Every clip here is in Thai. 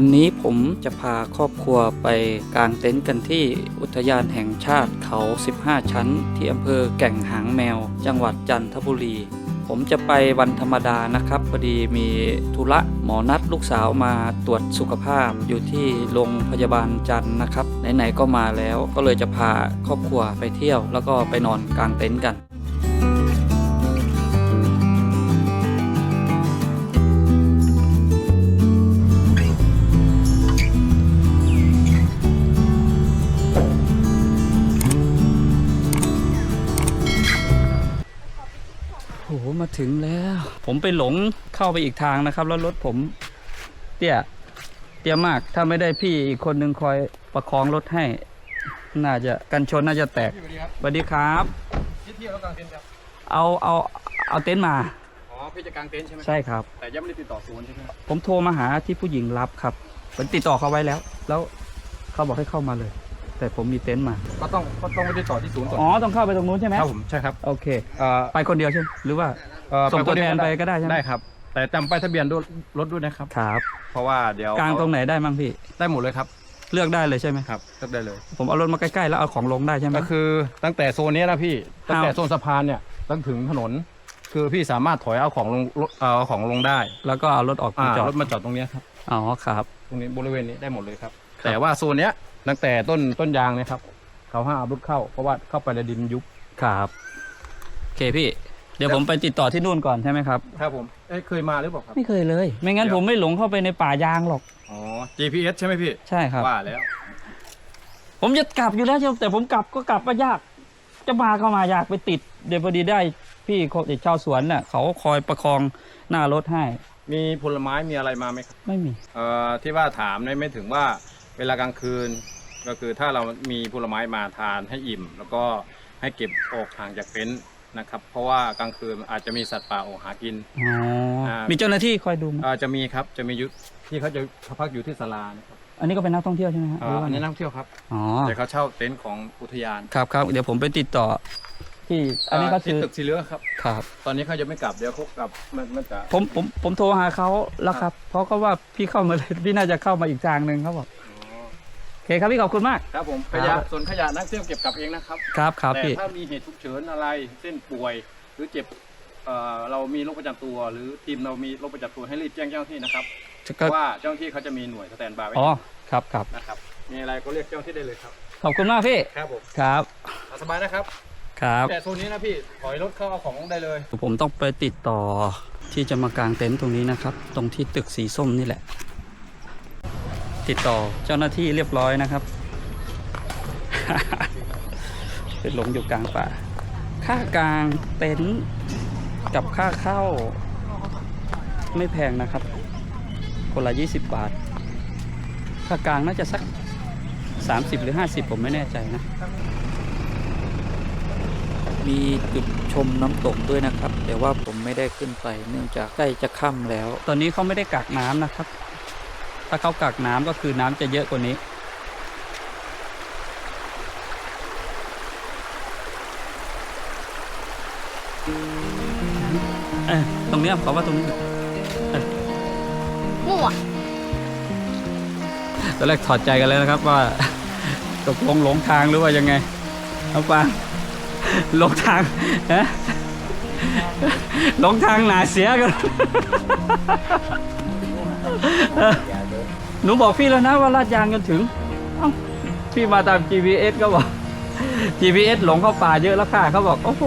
วันนี้ผมจะพาครอบครัวไปกางเต็นท์กันที่อุทยานแห่งชาติเขา 15 ชั้น ที่อำเภอแก่งหางแมว จังหวัดจันทบุรี ผมจะไปวันธรรมดานะครับพอดีมีธุระหมอนัดลูกสาวมาตรวจสุขภาพอยู่ที่โรงพยาบาลจันนะครับไหนๆก็มาแล้วก็เลยจะพาครอบครัวไปเที่ยว แล้วก็ไปนอนกางเต็นท์กัน ถึงแล้ว ผมไปหลงเข้าไปอีกทางนะครับ แล้วรถผมเตี้ยเตี้ยมากถ้าไม่ได้พี่อีกคนหนึ่งคอยประคองรถให้ น่าจะกันชนน่าจะแตกสวัสดีครับสวัสดีครับที่เที่ยวแล้วกางเต็นท์ครับเอาเอาเอาเต็นท์มาอ๋อพี่จะกางเต็นท์ใช่ไหมใช่ครับ แต่ยังไม่ได้ติดต่อศูนย์ใช่ไหมครับผมโทรมาหาที่ผู้หญิงรับครับผมติดต่อเขาไว้แล้ว แล้วเขาบอกให้เข้ามาเลย แต่ผมมีเต็นท์มา ก็ต้องก็ต้องไปติดต่อที่ศูนย์ก่อนอ๋อต้องเข้าไปตรงนู้นใช่ไหมครับผมใช่ครับโอเค เอ่อไปคนเดียวใช่ไหมหรือว่าเอ่อส่งตัวคเดียแทนไปก็ได้ใช่ไหมได้ครับ แต่จำป้ายทะเบียนด้วยรถด้วยนะครับ ครับเพราะว่าเดี๋ยวกลางตรงไหนได้มั้งพี่ ได้หมดเลยครับเลือกได้เลยใช่ไหมครับเลือกได้เลย ผมเอารถมาใกล้ๆแล้วเอาของลงได้ใช่ไหมก็คือตั้งแต่โซนนี้นะพี่ตั้งแต่เอาโซนสะพานเนี่ยตั้งถึงถนน คือพี่สามารถถอยเอาของลงเอาของลงได้ แล้วก็เอารถออกอ่ามาจอรดถมาจอดตรงเนี้ยครับอ๋อครับ ตรงนี้บริเวณนี้ได้หมดเลยครับครับแต่ว่าโซนเนี้ย ตั้งแต่ต้นต้นยางเนี่ยครับ เขาห้ามเอารถเข้าเพราะว่าเข้าไปในดินยุบ ครับโอเคพี่ เดี๋ยวผมไปติดต่อที่นู่นก่อนใช่ไหมครับ ครับผมเอ้ยเคยมาหรือเปล่าครับ ไม่เคยเลย ไม่งั้นเดี๋ยวผมไม่หลงเข้าไปในป่ายางหรอก อ๋อ GPS ใช่ไหมพี่ ใช่ครับ ว่าแล้ว ผมจะกลับอยู่แล้วแต่ผมกลับก็กลับมายาก จะมาก็มายากไปติด เดี๋ยวพอดีได้พี่คนชาวสวนน่ะเขาคอยประคองหน้ารถให้ มีผลไม้มีอะไรมาไหมครับ ไม่มี เอ่อที่ว่าถามเนี่ยไม่ถึงว่า เวลากลางคืนก็คือถ้าเรามีผลไม้มาทานให้อิ่ม แล้วก็ให้เก็บออกห่างจากเต็นท์นะครับ เพราะว่ากลางคืนอาจจะมีสัตว์ป่าออกหากิน อ๋ออ่ามี มีเจ้าหน้าที่คอยดูไหมเอ่อจะมีครับจะมียุทที่เขาจะพักอยู่ที่ศาลานะครับอันนี้ก็เป็นนักท่องเที่ยวใช่ไหมฮะเอ่ออันนี้นักท่องเที่ยวครับอ๋อแต่เขาเช่าเต็นท์ของอุทยานครับครับเดี๋ยวผมไปติดต่อที่อันนี้ก็ที่คือตึกสีเหลืองครับ ครับ ตอนนี้เขายังไม่กลับเดี๋ยวเขากลับมันมันจะผมผมผมโทรหาเขาแล้วครับเพราะเขาว่าพี่เข้ามาเลยพี่น่าจะเข้ามาอีกทางหนึ่งเขาบอกอ๋อโอ เคครับพี่ขอบคุณมาก ครับผมครัขบยะส่วนขยะนักเที่ยวเก็บกลับเองนะครับครับครับแต่พี่ถ้ามีเหตุฉุกเฉินอะไรเช่นป่วย หรือเจ็บเอ่อเรามีโรคประจำตัว หรือทีมเรามีโรคประจำตัวให้รีบแจ้งเจ้าหน้าที่นะครับเพก็ราะว่าเจ้าหน้าที่เขาจะมีหน่วยสแตนบายไว้อ๋อครับครับนะครับมีอะไรก็เรียกเจ้าหน้าที่ได้เลยครับขอบคุณมากพี่ครับผมครับเอาสบายนะครับ ครับ แต่โซนนี้นะพี่ถอยรถเข้าเอาของลงได้เลย ผมต้องไปติดต่อที่จะมากางเต็นท์ตรงนี้นะครับ ตรงที่ตึกสีส้มนี่แหละ ติดต่อเจ้าหน้าที่เรียบร้อยนะครับ เป็นหลงอยู่กลางป่า ค่ากลางเต็นท์กับค่าเข้า ไม่แพงนะครับ คนละ 20 บาท ค่ากลางน่าจะสัก 30 หรือ 50 ผมไม่แน่ใจนะ มีจุดชมน้ำตกด้วยนะครับ แต่ว่าผมไม่ได้ขึ้นไปเนื่องจากใกล้จะค่ำแล้ว ตอนนี้เขาไม่ได้กักน้ำนะครับ ถ้าเขากักน้ำก็คือน้ำจะเยอะกว่านี้ เอยตรงเนี้ยเขาว่าตรงนี้มั่วตอนแรกถอดใจกันแล้วนะครับว่า ตกลงหลงทางหรือว่ายังไงเอาปางหลงทางฮะหลงทางหนาเสียกัน หนูบอกพี่แล้วนะว่าลาดยางจนถึงเอ้าพี่มาตาม GPS ก็บอก GPS หลงเข้าป่าเยอะแล้วค่ะเขาบอก โอ้โห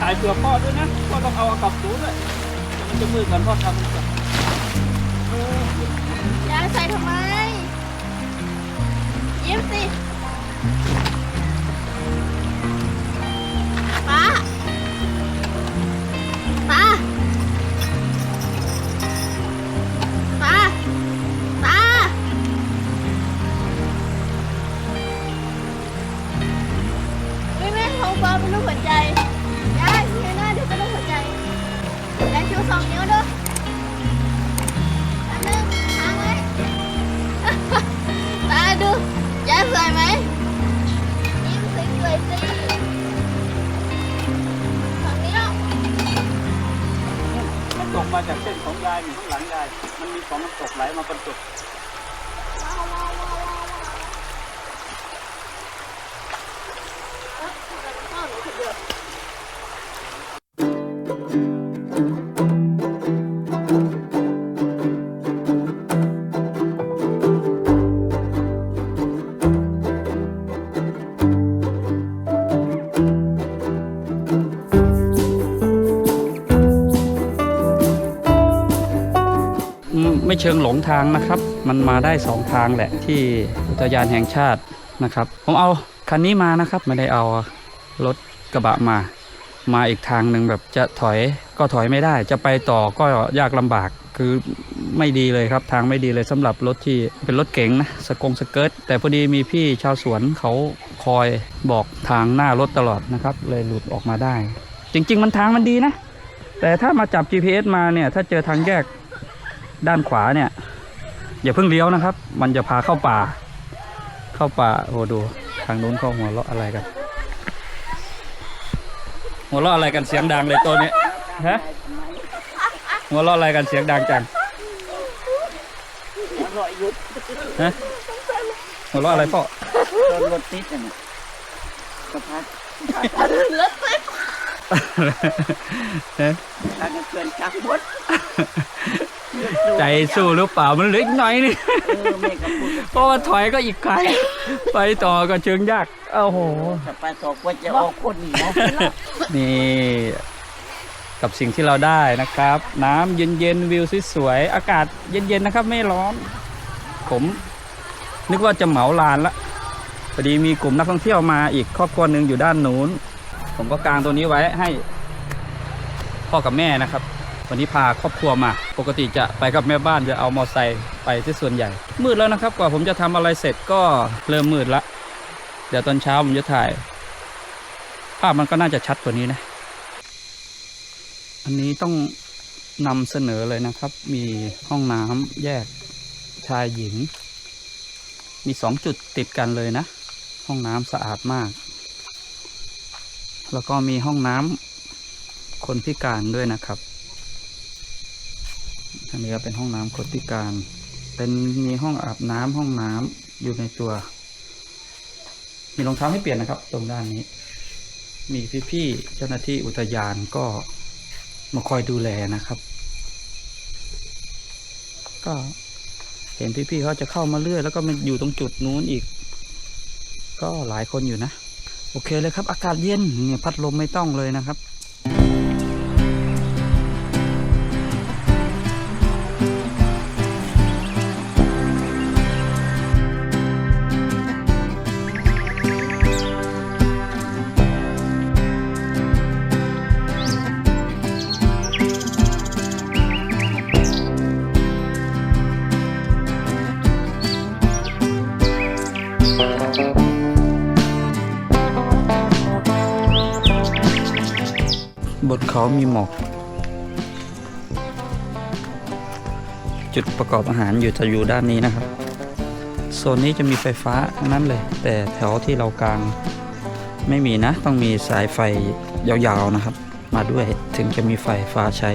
ถ่ายเผื่อพ่อด้วยนะพ่อต้องเอากลับศูนย์ด้วยเลยมันจะมืดกันพ่อทำก่อนยายใส่ทำไม ยิ้มสิป้า ดูยายสวยไหมยิ้มสวยๆสิฝั่งนี้เนาะมันตกมาจากเส้นของยายอยู่ข้างหลังยาย มันมีของน้ำตกไหลมาบรรจุอื ไม่เชิงหลงทางนะครับ มันมาได้สองทางแหละที่อุทยานแห่งชาตินะครับ ผมเอาคันนี้มานะครับ ไม่ได้เอารถกระบะมา มาอีกทางหนึ่งแบบจะถอยก็ถอยไม่ได้ จะไปต่อก็ยากลำบากคือไม่ดีเลยครับทางไม่ดีเลยสำหรับรถที่เป็นรถเก๋งนะสกงสเกิร์ตแต่พอดีมีพี่ชาวสวนเขาคอยบอกทางหน้ารถตลอดนะครับ เลยหลุดออกมาได้ จริง ๆ มันทางมันดีนะ แต่ถ้ามาจับ GPS มาเนี่ย ถ้าเจอทางแยก ด้านขวาเนี่ย อย่าเพิ่งเลี้ยวนะครับ มันจะพาเข้าป่า เข้าป่าโอ้ดูทางนู้นเขาหัวเราะอะไรกัน หัวเราะอะไรกันเสียงดังเลยตัวนี้ฮะหัวเราะอะไรกันเสียงดังจังฮะหัวเราะอะไรพ่อรถรถติดอะนะสะพานรถไฟฮะทางเกินจักรบด ใจสู้หรือเปล่ามันเหลืออีกหน่อยนึงเออแม่ก็พูดเพราะว่าถอยก็อีกไกลไปต่อก็เชิงยากโอ้โหสะพานตกว่าจะออกคนนี่นะนี่กับสิ่งที่เราได้นะครับ น้ำเย็นๆวิวสวยๆอากาศเย็นๆนะครับ ไม่ร้อน ผมนึกว่าจะเหมาลานละพอดีมีกลุ่มนักท่องเที่ยวมาอีกครอบครัวหนึ่งอยู่ด้านนู้น ผมก็กางตัวนี้ไว้ให้พ่อกับแม่นะครับ วันนี้พาครอบครัวมา ปกติจะไปกับแม่บ้านจะเอามอไซค์ไปที่ส่วนใหญ่ มืดแล้วนะครับกว่าผมจะทำอะไรเสร็จก็เริ่มมืดละเดี๋ยวตอนเช้าผมจะถ่าย ภาพมันก็น่าจะชัดกว่านี้นะ อันนี้ต้องนำเสนอเลยนะครับ มีห้องน้ำแยกชายหญิง มีสองจุดติดกันเลยนะ ห้องน้ำสะอาดมาก แล้วก็มีห้องน้ำคนพิการด้วยนะครับ อันนี้ก็เป็นห้องน้ำคนพิการ เป็นมีห้องอาบน้ำห้องน้ำอยู่ในตัว มีรองเท้าให้เปลี่ยนนะครับ ตรงด้านนี้ มีพี่ๆเจ้าหน้าที่อุทยานก็มาคอยดูแลนะครับ ก็เห็นพี่ๆเขาจะเข้ามาเรื่อย แล้วก็มาอยู่ตรงจุดนู้นอีก ก็หลายคนอยู่นะ โอเคเลยครับ อากาศเย็นเนี่ยพัดลมไม่ต้องเลยนะครับ บนเขามีหมอก จุดประกอบอาหารอยู่จะอยู่ด้านนี้นะครับ โซนนี้จะมีไฟฟ้าทั้งนั้นเลย แต่แถวที่เรากลางไม่มีนะ ต้องมีสายไฟยาวๆนะครับ มาด้วยถึงจะมีไฟฟ้าใช้